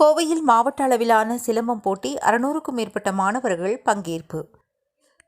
கோவையில் மாவட்ட அளவிலான சிலம்பம் போட்டி அறுநூறுக்கும் மேற்பட்ட மாணவர்கள் பங்கேற்பு.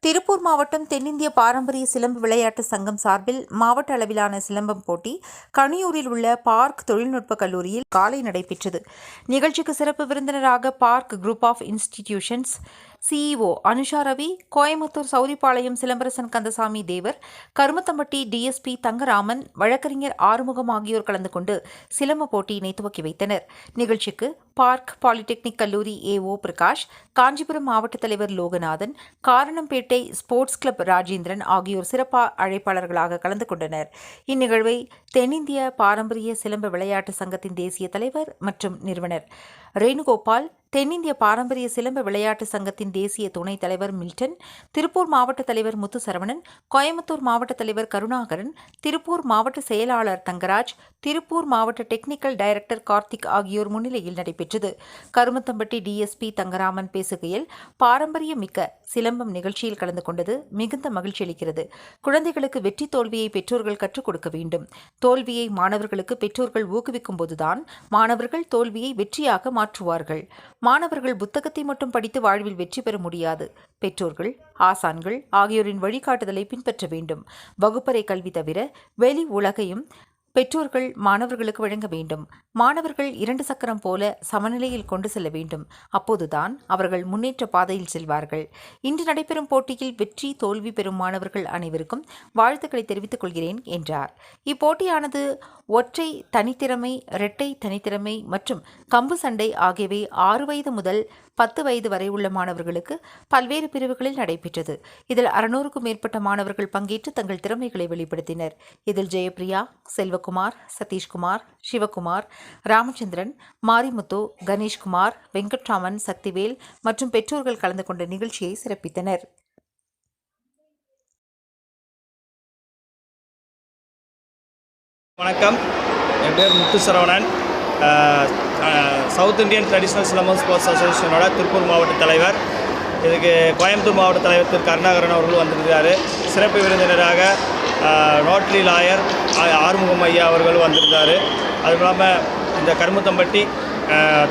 திருப்பூர் மாவட்டம் தென்னிந்திய பாரம்பரிய சிலம்பு விளையாட்டு சங்கம் சார்பில் மாவட்ட அளவிலான சிலம்பம் போட்டி கணியூரில் உள்ள பார்க் தொழில்நுட்ப கல்லூரியில் காலை நடைபெற்றது. நிகழ்ச்சிக்கு சிறப்பு விருந்தினராக Park group of institutions CEO Anusha Ravi Coimbatore Sowripalayam Silambarasan Kandasamy Thevar Karumathampatti DSP Thangaraman வழக்கறிஞர் ஆறுமுகம் ஆகியோர் கலந்து கொண்டு சிலம்ப போட்டியினை துவக்கி வைத்தனர். நிகழ்ச்சிக்கு பார்க் பாலிடெக்னிக் கல்லூரி ஏஓ பிரகாஷ் காஞ்சிபுரம் மாவட்ட தலைவர் லோகநாதன் காரணம்பேட்டை ஸ்போர்ட்ஸ் கிளப் ராஜேந்திரன் ஆகியோர் சிறப்பு அழைப்பாளர்களாக கலந்து கொண்டனர். இந்நிகழ்வை தென்னிந்திய பாரம்பரிய சிலம்ப விளையாட்டு சங்கத்தின் தேசிய தலைவர் மற்றும் நிறுவனர் ரேணுகோபால் தென்னிந்திய பாரம்பரிய சிலம்ப விளையாட்டு சங்கத்தின் தேசிய துணைத் தலைவர் மில்டன் திருப்பூர் மாவட்ட தலைவர் முத்துசரவணன் கோயம்புத்தூர் மாவட்ட தலைவர் கருணாகரன் திருப்பூர் மாவட்ட செயலாளர் தங்கராஜ் திருப்பூர் மாவட்ட டெக்னிக்கல் டைரக்டர் கார்த்திக் ஆகியோர் முன்னிலையில் நடைபெற்றது. கருமத்தம்பட்டி டிஎஸ்பி தங்கராமன் பேசுகையில் பாரம்பரிய மிக்க சிலம்பம் நிகழ்ச்சியில் கலந்து கொண்டது மிகுந்த மகிழ்ச்சி அளிக்கிறது. குழந்தைகளுக்கு வெற்றி தோல்வியை பெற்றோர்கள் கற்றுக் கொடுக்க வேண்டும். தோல்வியை மாணவர்களுக்கு பெற்றோர்கள் ஊக்குவிக்கும் போதுதான் மாணவர்கள் தோல்வியை வெற்றியாக மாற்றுவார்கள். மாணவர்கள் புத்தகத்தை மட்டும் படித்து வாழ்வில் வெற்றி பெற முடியாது. பெற்றோர்கள் ஆசான்கள் ஆகியோரின் வழிகாட்டுதலை பின்பற்ற வேண்டும். வகுப்பறை கல்வி தவிர வெளி உலகையும் பெற்றோர்கள் மாணவர்களுக்கு வழங்க வேண்டும். மாணவர்கள் இரண்டு சக்கரம் போல சமநிலையில் கொண்டு செல்ல வேண்டும். அப்போதுதான் அவர்கள் முன்னேற்ற பாதையில் செல்வார்கள். இன்று நடைபெறும் போட்டியில் வெற்றி தோல்வி பெறும் மாணவர்கள் அனைவருக்கும் வாழ்த்துக்களை தெரிவித்துக் கொள்கிறேன் என்றார். இப்போட்டியானது ஒற்றை தனித்திறமை இரட்டை தனித்திறமை மற்றும் கம்பு சண்டை ஆகியவை ஆறு வயது முதல் பத்து வயது வரை உள்ள மாணவர்களுக்கு பல்வேறு பிரிவுகளில் நடைபெற்றது. இதில் அறுநூறுக்கும் மேற்பட்ட மாணவர்கள் பங்கேற்று தங்கள் திறமைகளை வெளிப்படுத்தினர். இதில் ஜெயபிரியா சிவகுமார் சதீஷ்குமார் சிவகுமார் ராமச்சந்திரன் மாரிமுத்து கணேஷ்குமார் வெங்கட்ராமன் சக்திவேல் மற்றும் பெற்றோர்கள் கலந்து கொண்ட நிகழ்ச்சியை சிறப்பித்தனர். வணக்கம். என் பேர் Muthu Saravanan. South Indian traditional silambam sports அசோசியேஷனோட Tiruppur மாவட்ட தலைவர். இதுக்கு கோயம்புத்தூர் மாவட்ட தலைவர் திரு கருணாகரன் அவர்கள் வந்திருக்கிறார். சிறப்பு விருந்தினராக ரோட்ரி லாயர் ஆ- ஆறுமுகம் ஐயா அவர்கள் வந்திருந்தார். அதுவும் இல்லாமல் இந்த கருமுத்தம்பட்டி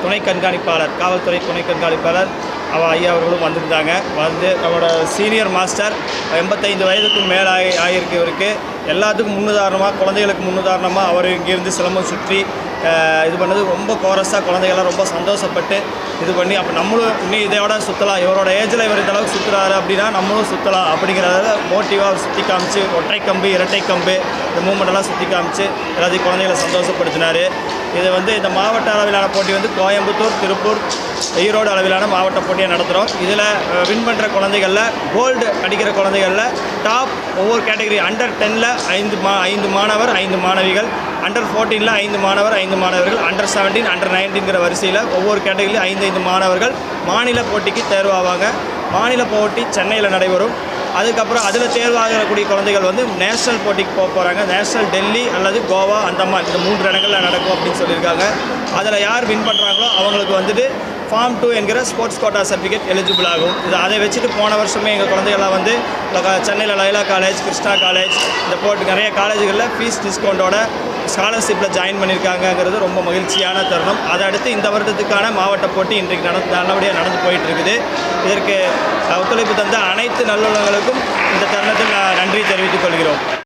துணை கண்காணிப்பாளர் காவல்துறை துணை கண்காணிப்பாளர் அவ ஐயா அவர்களும் வந்திருந்தாங்க. வந்து நம்மளோட சீனியர் மாஸ்டர் எண்பத்தைந்து வயதுக்கும் மேலே ஆகி ஆகியிருக்கு இவருக்கு. எல்லாத்துக்கும் முன்னுதாரணமாக குழந்தைகளுக்கு முன்னுதாரணமாக அவர் இங்கேருந்து சிலம்பம் சுற்றி இது பண்ணது ரொம்ப கோரஸாக குழந்தைகள்லாம் ரொம்ப சந்தோஷப்பட்டு இது பண்ணி அப்போ நம்மளும் இன்னும் இதையோட சுற்றலாம் இவரோட ஏஜில் இவர் இந்த அளவுக்கு சுற்றுறாரு அப்படின்னா நம்மளும் சுற்றலாம் அப்படிங்கிறத மோட்டிவாக சுற்றி காமிச்சு ஒற்றை கம்பு இரட்டை கம்பு இந்த மூமெண்ட்டெல்லாம் சுற்றி காமிச்சு எல்லாத்தையும் குழந்தைகளை சந்தோஷப்படுத்தினார். இது வந்து இந்த மாவட்ட அளவிலான போட்டி வந்து கோயம்புத்தூர் திருப்பூர் ஈரோடு அளவிலான மாவட்ட போட்டியை நடத்துகிறோம் இதில் வின் பண்ணுற குழந்தைகளில் கோல்டு அடிக்கிற குழந்தைகளில் டாப் ஒவ்வொரு கேட்டகரி அண்டர் டெனில் ஐந்து மா ஐந்து மாணவர் ஐந்து மாணவிகள் அண்டர் ஃபோர்டீனில் ஐந்து மாணவர் ஐந்து மாணவர்கள் அண்டர் செவன்டீன் அண்டர் நைன்டீன்கிற வரிசையில் ஒவ்வொரு கேட்டகரியிலும் ஐந்து ஐந்து மாணவர்கள் மாநில போட்டிக்கு தேர்வாவாங்க. மாநில போட்டி சென்னையில் நடைபெறும். அதுக்கப்புறம் அதில் தேர்வாகக்கூடிய குழந்தைகள் வந்து நேஷனல் போட்டிக்கு போக போகிறாங்க நேஷனல் டெல்லி அல்லது கோவா அந்தமான். இந்த மூன்று இடங்களில் நடக்கும் அப்படின்னு சொல்லியிருக்காங்க. அதில் யார் வின் பண்ணுறாங்களோ அவங்களுக்கு வந்துட்டு ஃபார்ம் டூ என்கிற ஸ்போர்ட்ஸ் கோட்டா சர்டிஃபிகேட் எலிஜிபிள் ஆகும். இது அதை வச்சுட்டு போன வருஷமே எங்கள் குழந்தைகள்லாம் வந்து சென்னையில் லைலா காலேஜ் கிருஷ்ணா காலேஜ் இந்த போட்டு நிறைய காலேஜுகளில் ஃபீஸ் டிஸ்கவுண்ட்டோட ஸ்காலர்ஷிப்பில் ஜாயின் பண்ணியிருக்காங்கங்கிறது ரொம்ப மகிழ்ச்சியான தருணம். அதை அடுத்து இந்த வருடத்துக்கான மாவட்ட போட்டி இன்றைக்கு நடந்து நல்லபடியாக நடந்து போயிட்டு இருக்குது இதற்கு ஒத்துழைப்பு தந்த அனைத்து நல்லுள்ளங்களுக்கும் இந்த தருணத்தில் நான் நன்றி தெரிவித்துக் கொள்கிறோம்.